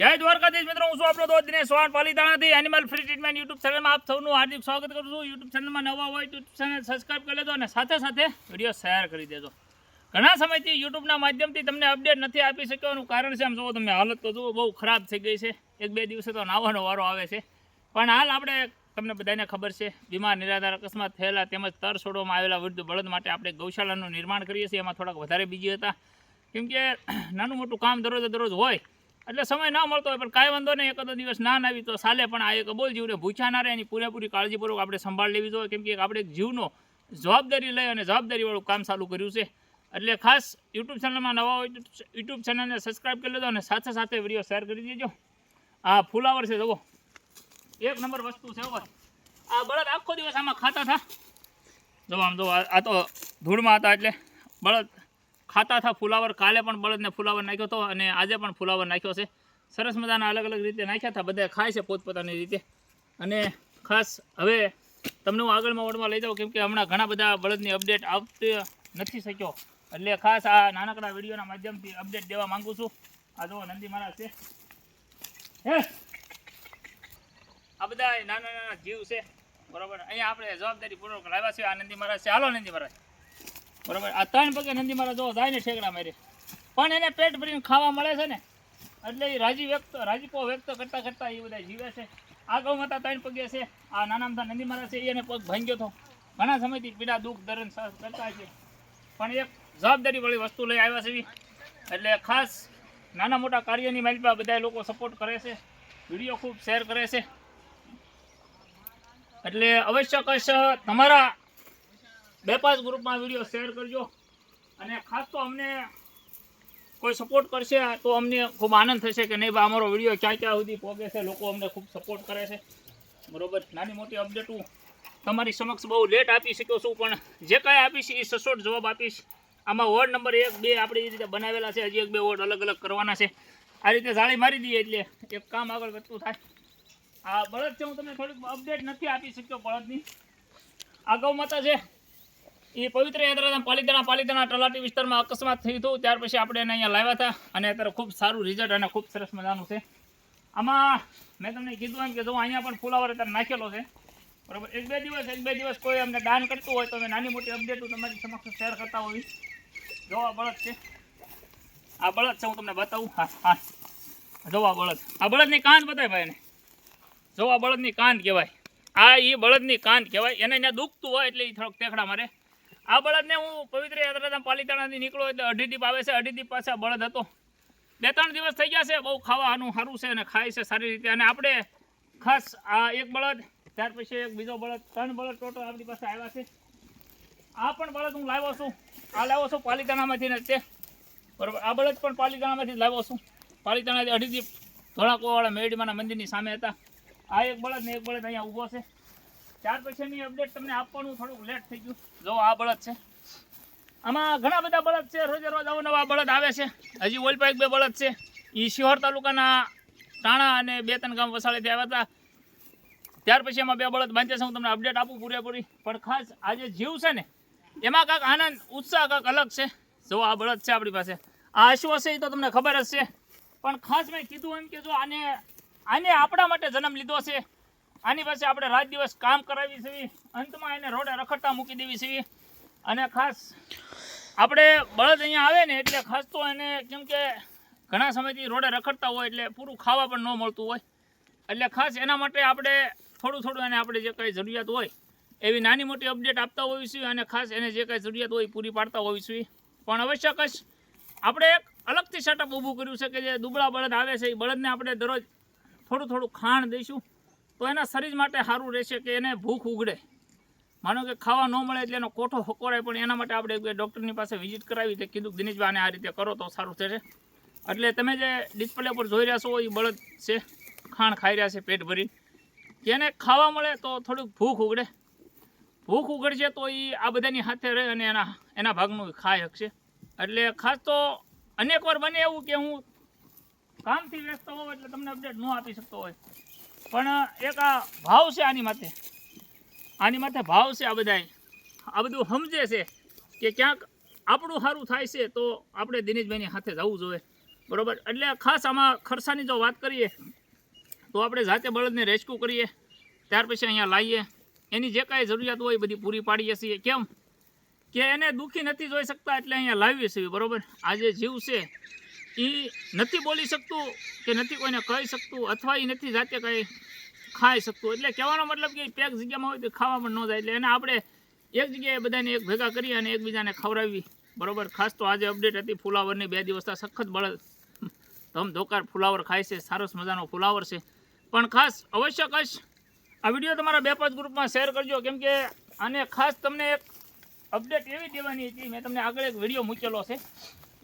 જય દ્વારકાધીશ મિત્રો, હું છું આપણો દોસ્ત દિનેશ ચૌહાણ પાલિતાણાથી એનિમલ ફ્રી ટ્રીટમેન્ટ યુટ્યુબ ચેનલમાં આપ સૌનું હાર્દિક સ્વાગત કરું છું. યુટ્યુબ ચેનલમાં નવા હોય યુટ્યુબ ચેનલ સબસ્ક્રાઈબ કરી લેજો અને સાથે સાથે વીડિયો શેર કરી દેજો. ઘણા સમયથી યુટ્યુબના માધ્યમથી તમને અપડેટ નથી આપી શક્યોનું કારણ છે, આમ જુઓ તમે, હાલત તો જુઓ, બહુ ખરાબ થઈ ગઈ છે. એક બે દિવસે તો નાવાનો વારો આવે છે. પણ હાલ આપણે, તમને બધાને ખબર છે, બીમાર, નિરાધાર, અકસ્માત થયેલા તેમજ તર છોડવામાં આવેલા વૃદ્ધ બળદ માટે આપણે ગૌશાળાનું નિર્માણ કરીએ છીએ. એમાં થોડાક વધારે બીજી હતા. કેમ કે, નાનું મોટું કામ દરરોજ દરરોજ હોય એટલે સમય ના મળતો હોય પણ કાંઈ વાંધો નહીં, એકાદો દિવસ ના આવી તો ચાલે પણ આ એક બોલ જીવને ભૂખ્યા ના રહે, એની પૂરેપૂરી કાળજીપૂર્વક આપણે સંભાળ લેવી જોઈએ. કેમ કે આપણે એક જીવનો જવાબદારી લઈ અને જવાબદારીવાળું કામ ચાલુ કર્યું છે. એટલે ખાસ યુટ્યુબ ચેનલમાં નવા હોય યુટ્યુબ ચેનલને સબસ્ક્રાઈબ કરી લેજો અને સાથે સાથે વીડિયો શેર કરી દેજો. આ ફુલાવર છે જવો એક નંબર વસ્તુ છે હવે આ બળદ આખો દિવસ આમાં ખાતા હતા. જો આમ જો આ આ તો ધૂળમાં હતા એટલે બળદ ખાતા હતા ફુલાવર, કાલે પણ બળદને ફુલાવર નાખ્યો હતો અને આજે પણ ફુલાવર નાખ્યો છે. સરસ મજાના અલગ અલગ રીતે નાખ્યા હતા બધા ખાય છે પોતપોતાની રીતે. અને ખાસ હવે તમને હું આગળમાં વર્ડમાં લઈ જાઉં, કેમ કે હમણાં ઘણા બધા બળદની અપડેટ આવતી નથી શક્યો. એટલે ખાસ આ નાનકડા વિડીયોના માધ્યમથી અપડેટ દેવા માંગુ છું. આ જો નંદી મહારાજ છે. હે? આ બધા નાના નાના જીવ છે. બરોબર? અહીંયા આપણે જવાબદારી પૂર્વક લાવ્યા છે. આ નંદી મહારાજ છે. હાલો નંદી મહારાજ. બરોબર. આ ત્રણ પગે નંદી મારા જો જાય ને ઠેકડા મારી. પણ એને પેટ ભરીને ખાવા મળે છે ને, એટલે એ રાજી વ્યક્ત, રાજીપો વ્યક્ત કરતા કરતા એ બધા જીવે છે. આ ગૌ માતા ત્રણ પગે છે, આ નાના મોટા નંદી મારા છે, એને પગ ભાંગ્યો હતો ઘણા સમયથી પીડા, દુઃખ સહન કરતા છે. પણ એક જવાબદારી વાળી વસ્તુ લઈ આવ્યા છે. એટલે ખાસ નાના મોટા કાર્યની માલિકા બધા લોકો સપોર્ટ કરે છે. વીડિયો ખૂબ શેર કરે છે. એટલે અવશ્ય કશ તમારા બે પાંચ ગ્રુપમાં વીડિયો શેર કરજો. અને ખાસ તો અમને કોઈ સપોર્ટ કરશે તો અમને ખૂબ આનંદ થશે કે નહીં ભાઈ અમારો વીડિયો ક્યાં ક્યાં સુધી પહોંચે છે, લોકો અમને ખૂબ સપોર્ટ કરે છે. બરોબર? નાની મોટી અપડેટ હું તમારી સમક્ષ બહુ લેટ આપી શક્યો છું, પણ જે કાંઈ આપીશ એ સચોટ જવાબ આપીશ. આમાં વોર્ડ નંબર એક, બે આપણે એ રીતે બનાવેલા છે, હજી એક બે વોર્ડ અલગ અલગ કરવાના છે. આ રીતે જાળી મારી દઈએ એટલે એક કામ આગળ વધતું થાય. આ બળદ છે હું તમને થોડીક અપડેટ નથી આપી શક્યો, બળદની. ગૌ માતા છે. એ પવિત્ર યાત્રા પાલિતાણા પાલિતાણા તલાટી વિસ્તારમાં અકસ્માત થયું હતું. ત્યાર પછી આપણે એને અહીંયા લાવ્યા હતા અને અત્યારે ખૂબ સારું રિઝલ્ટ અને ખૂબ સરસ મજાનું છે. આમાં મેં તમને કીધું એમ કે જો અહીંયા પણ ફુલાવર અત્યારે નાખેલો છે. બરાબર? એક બે દિવસ, એક બે દિવસ કોઈ અમને દાન કરતું હોય તો અમે નાની મોટી અપડેટ તમારી સમક્ષ શેર કરતા હોય જો આ બળદ છે. આ બળદ છે, હું તમને બતાવું. હા હા. જો આ બળદ. આ બળદની કાન બતાય ભાઈ એને. જો બળદની કાન કહેવાય. આ એ બળદની કાન કહેવાય. એને ત્યાં દુખતું હોય એટલે એ થોડોક ટેકડા મારે. આ બળદને હું પવિત્ર યાત્રાધામ પાલિતાણાથી નીકળ્યો એટલે અઢીદીપ આવે છે, અઢી દીપ પાસે બળદ હતો. બે ત્રણ દિવસ થઈ ગયા છે, બહુ ખાવાનું સારું છે અને ખાય છે સારી રીતે. અને આપણે ખાસ આ એક બળદ, ત્યાર પછી એક બીજો બળદ, ત્રણ બળદ ટોટલ આપણી પાસે આવ્યા છે. આ પણ બળદ હું લાવ્યો છું. આ લાવ્યો છું પાલિતાણામાંથી ને તે. બરાબર, આ બળદ પણ પાલિતાણામાંથી લાવ્યો છું. પાલિતાણાથી અઢીદીપ ધોળાકોવાળા મેરડીમાના મંદિરની સામે હતા. આ એક બળદ ને એક બળદ અહીંયા ઊભો છે. ત્યાર પછીની અપડેટ તમને આપવાનું, થોડુંક લેટ થઈ ગયું. જો આ બળદ છે. આમાં ઘણા બધા બળદ છે. રોજે રોજ અવનવા બળદ આવે છે. હજી ઓલપા એક બે બળદ છે. એ શિહોર તાલુકાના ટાણા અને બે ત્રણ ગામ વસાળેથી આવ્યા હતા. ત્યાર પછી એમાં બે બળદ બાંધ્યા છે. હું તમને અપડેટ આપું પૂરેપૂરી. પણ ખાસ આજે જીવ છે ને, એમાં કાંક આનંદ, ઉત્સાહ કાંક અલગ છે. જો આ બળદ છે આપણી પાસે. આ અશ્વ છે એ તો તમને ખબર જ છે. પણ ખાસ મેં કીધું એમ કે જો આને આને આપણા માટે જન્મ લીધો છે. આની પાસે આપણે રાત દિવસ કામ કરાવી છે. અંતમાં એને રોડે રખડતા મૂકી દેવી છે. અને ખાસ આપણે બળદ અહીંયા આવે ને એટલે ખાસ તો એને કેમ કે ઘણા સમયથી રોડે રખડતા હોય એટલે પૂરું ખાવા પણ ન મળતું હોય. એટલે ખાસ એના માટે આપણે થોડું થોડું એને આપણે જે કાંઈ જરૂરિયાત હોય એવી નાની મોટી અપડેટ આપતા હોઈ છીએ અને ખાસ એને જે કાંઈ જરૂરિયાત હોય પૂરી પાડતા હોવી છીએ. પણ અવશ્ય કશ આપણે એક અલગથી સેટઅપ ઊભું કર્યું છે કે જે દુબળા બળદ આવે છે એ બળદને આપણે દરરોજ થોડું થોડું ખાણ દઈશું. તો એના શરીર માટે સારું રહેશે કે એને ભૂખ ઉગડે. માનો કે ખાવા ન મળે એટલે એનો કોઠો હકોરાય પણ એના માટે આપણે ડૉક્ટરની પાસે વિઝિટ કરાવી તે કીધું દિનેશભાઈ આ રીતે કરો તો સારું થશે. એટલે તમે જે ડિસ્પ્લે પર જોઈ રહ્યા છો, એ બળદ છે, ખાણ ખાઈ રહ્યા છે પેટ ભરી જેને ખાવા મળે તો થોડુંક ભૂખ ઉગડે. ભૂખ ઉગડશે તો એ આ બધાની હાથે રહે અને એના એના ભાગનું ખાઈ શકશે. એટલે ખાસ તો અનેક વાર બને એવું કે હું કામથી વ્યસ્ત હોઉં એટલે તમને અપડેટ ન આપી શકતો હોય. પણ એક આ ભાવ છે આની માથે. આની માથે ભાવ છે આ બધાય. આ બધું સમજે છે કે ક્યાંક આપણું સારું થાય છે તો આપણે દિનેશભાઈની સાથે જવું જોઈએ. બરાબર? એટલે ખાસ આમાં ખર્ચાની જો વાત કરીએ, તો આપણે જાતે બળદને રેસ્ક્યુ કરીએ, ત્યાર પછી અહીંયા લાવીએ એની જે કાંઈ જરૂરિયાત હોય બધી પૂરી પાડીએ છીએ. કેમ? કે એને દુઃખી નથી જોઈ શકતા એટલે અહીંયા લાવીએ છીએ. બરોબર? આજે જીવ છે એ નથી બોલી શકતું કે નથી કોઈને કહી શકતું અથવા એ નથી જાતે કંઈ ખાઈ શકતું. એટલે કહેવાનો મતલબ કે પેક જગ્યામાં હોય તો ખાવા પણ ન જાય. એટલે એને આપણે એક જગ્યાએ બધાને એક ભેગા કરી અને એકબીજાને ખવડાવી. બરોબર? ખાસ તો આજે અપડેટ હતી ફુલાવરની બે દિવસના સખત બળદ. ધમ ધોકાર ફુલાવર ખાય છે, સરસ મજાનો ફુલાવર છે. પણ ખાસ અવશ્ય કશ આ વીડિયો તમારા બે પાંચ ગ્રુપમાં શેર કરજો. કેમ કે આને ખાસ તમને એક અપડેટ એવી દેવાની હતી. મેં તમને આગળ એક વીડિયો મૂકેલો છે.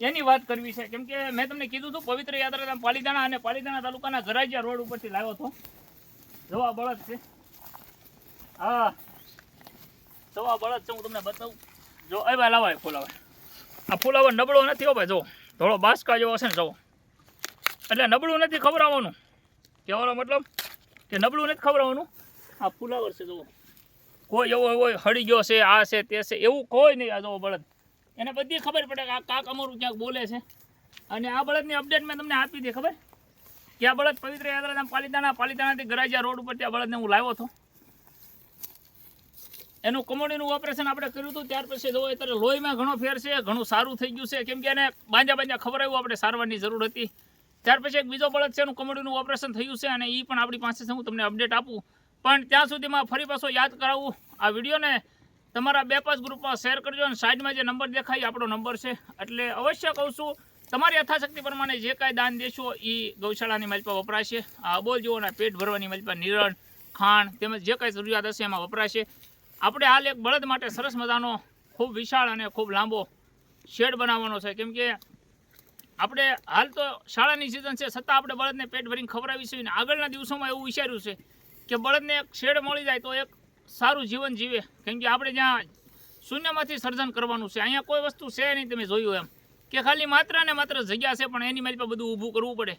એની વાત કરવી છે. કેમ કે મેં તમને કીધું હતું, પવિત્ર યાત્રાધામ પાલીતાણા અને પાલીતાણા તાલુકાના ગરાજિયા રોડ ઉપરથી લાવ્યો હતો. જવા બળદ છે. હા. જવા બળદ છે, હું તમને બતાવું. જો, એ ભાઈ લાવાય ફુલાવર આ ફુલાવર નબળો નથી હો ભાઈ જો થોડો બાસકા જેવો છે ને જવો એટલે નબળું નથી ખવડાવવાનું. કહેવાનો મતલબ કે નબળું નથી ખવડાવવાનું. આ ફુલાવર છે, જુઓ. કોઈ એવો હોય હળી ગયો છે, આ છે, તે છે, એવું કોઈ નહીં આ જવો બળદ. એને બધી ખબર પડે કે આ કાક અમારું ક્યાંક બોલે છે. અને આ બળદની અપડેટ મેં તમને આપી દીધી ખબર? કે આ બળદ પવિત્ર યાત્રાધામ પાલિતાણા, પાલિતાણાથી ગરાજિયા રોડ ઉપર ત્યાં બળદને હું લાવ્યો હતો. એનું કમોડીનું ઓપરેશન આપણે કર્યું હતું, ત્યાર પછી જોવો અત્યારે લોહીમાં ઘણો ફેર છે, ઘણું સારું થઈ ગયું છે. કેમ કે એને બાંજા બાંજા ખબર આવ્યું, આપણે સારવારની જરૂર હતી. ત્યાર પછી એક બીજો બળદ છે, એનું કમોડીનું ઓપરેશન થયું છે અને એ પણ આપણી પાસે હું તમને અપડેટ આપું. પણ ત્યાં સુધીમાં ફરી પાછો યાદ કરાવું આ વિડીયોને. તમારા બે પાંચ ગ્રુપમાં શેર કરજો અને સાઈડમાં જે નંબર દેખાય આપણો નંબર છે. એટલે અવશ્ય કહું છું, તમારી યથાશક્તિ પ્રમાણે જે કાંઈ દાન દેશો એ ગૌશાળાની મલપા વપરાશે. આ અબોલ પેટ ભરવાની મલપા નિરણ, ખાણ તેમજ જે કાંઈ જરૂરિયાત હશે એમાં વપરાશે. આપણે હાલ એક બળદ માટે સરસ મજાનો, ખૂબ વિશાળ અને ખૂબ લાંબો શેડ બનાવવાનો છે. કેમ કે આપણે હાલ તો શાળાની સિઝન છે, છતાં આપણે બળદને પેટ ભરીને ખવડાવીશું અને આગળના દિવસોમાં એવું વિચાર્યું છે કે બળદને એક શેડ મળી જાય તો એક સારું જીવન જીવે. કેમ કે આપણે જ્યાં શૂન્યમાંથી સર્જન કરવાનું છે, અહીંયા કોઈ વસ્તુ છે નહીં તમે જોયું એમ. કે ખાલી માત્ર ને માત્ર જગ્યા છે, પણ એની મારી પર બધું ઊભું કરવું પડે.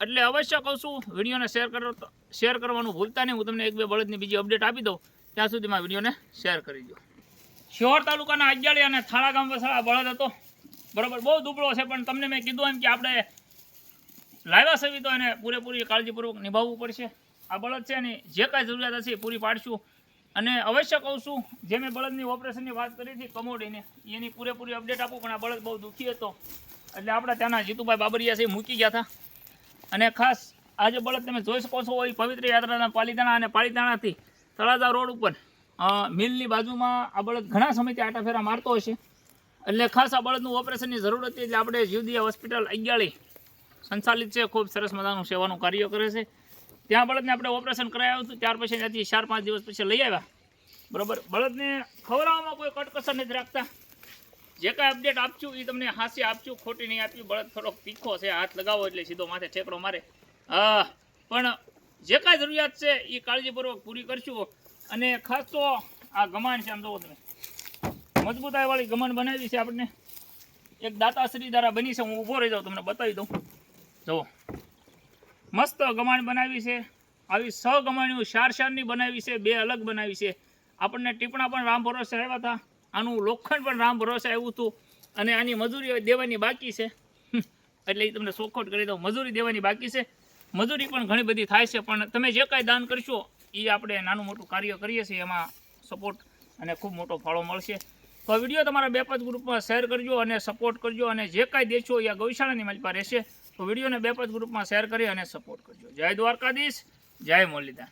એટલે અવશ્ય કહું છું, વિડીયોને શેર કરો શેર કરવાનું ભૂલતા નહીં. હું તમને એક બે બળદની બીજી અપડેટ આપી દઉં. ત્યાં સુધીમાં વિડીયોને શેર કરી દો શિહોર તાલુકાના અગિયાળી અને થાળા ગામ વસાળા બળદ હતો. બરાબર, બહુ દુબળો છે, પણ તમને મેં કીધું એમ કે આપણે લાવ્યા સવી તો એને પૂરેપૂરી કાળજીપૂર્વક નિભાવવું પડશે. આ બળદ છે એની જે કાંઈ જરૂરિયાત હશે પૂરી પાડશું. અને અવશ્ય કહું છું, જે મેં બળદની ઓપરેશનની વાત કરી હતી કમોડીને, એની પૂરેપૂરી અપડેટ આપું, પણ આ બળદ બહુ દુઃખી હતો. એટલે આપણે ત્યાંના જીતુભાઈ બાબરિયા છે મૂકી ગયા હતા. અને ખાસ આજે બળદ તમે જોઈ શકો છો, એ પવિત્ર યાત્રાના પાલીતાણા અને પાલીતાણાથી તળાજા રોડ ઉપર મિલની બાજુમાં આ બળદ ઘણા સમયથી આટા ફેરા મારતો હશે એટલે ખાસ આ બળદનું ઓપરેશનની જરૂર હતી, એટલે આપણે જીવદિયા હોસ્પિટલ અગિયાળી સંચાલિત છે, ખૂબ સરસ મજાનું સેવાનું કાર્ય કરે છે. ત્યાં બળદને આપણે ઓપરેશન કરાવ્યું હતું. ત્યાર પછી ત્યાંથી ચાર પાંચ દિવસ પછી લઈ આવ્યા. બરાબર? બળદને ખવડાવવામાં કોઈ કટકસર નથી રાખતા. જે કાંઈ અપડેટ આપશું એ તમને હાસ્ય આપશું, ખોટી નહીં આપી. બળદ થોડોક તીખો છે, હાથ લગાવો એટલે સીધો માથે ઠેકડો મારે. હા, પણ જે કાંઈ જરૂરિયાત છે એ કાળજીપૂર્વક પૂરી કરશું. અને ખાસ તો આ ગમાન છે, આમ જોવો તમે. મજબૂતાઈવાળી ગમાન બનાવી છે આપણને. એક દાતાશ્રી દ્વારા બની છે, હું ઊભો રહી જાઉં, તમને બતાવી દઉં. જુઓ મસ્ત ગમાણ બનાવી છે. આવી સ ગમાણીઓ ચાર ચારની બનાવી છે, બે અલગ બનાવી છે. આપણને ટીપણા પણ રામ ભરોસે આવ્યા હતા. આનું લોખંડ પણ રામ ભરોસે આવ્યું હતું. અને આની મજૂરી દેવાની બાકી છે. એટલે એ તમને સોખોટ કરી દઉં. મજૂરી દેવાની બાકી છે. મજૂરી પણ ઘણી બધી થાય છે, પણ તમે જે કાંઈ દાન કરશો એ આપણે નાનું મોટું કાર્ય કરીએ છીએ. એમાં સપોર્ટ અને ખૂબ મોટો ફાળો મળશે. તો વીડિયો તમારા બે પાંચ ગ્રુપમાં શેર કરજો અને સપોર્ટ કરજો. અને જે કાંઈ દેશો એ ગૌશાળાની મારી પાસે રહેશે તો વિડીયોને બે પાંચ ગ્રુપમાં શેર કરી અને સપોર્ટ કરજો. જય દ્વારકાધીશ જય મુરલીધર.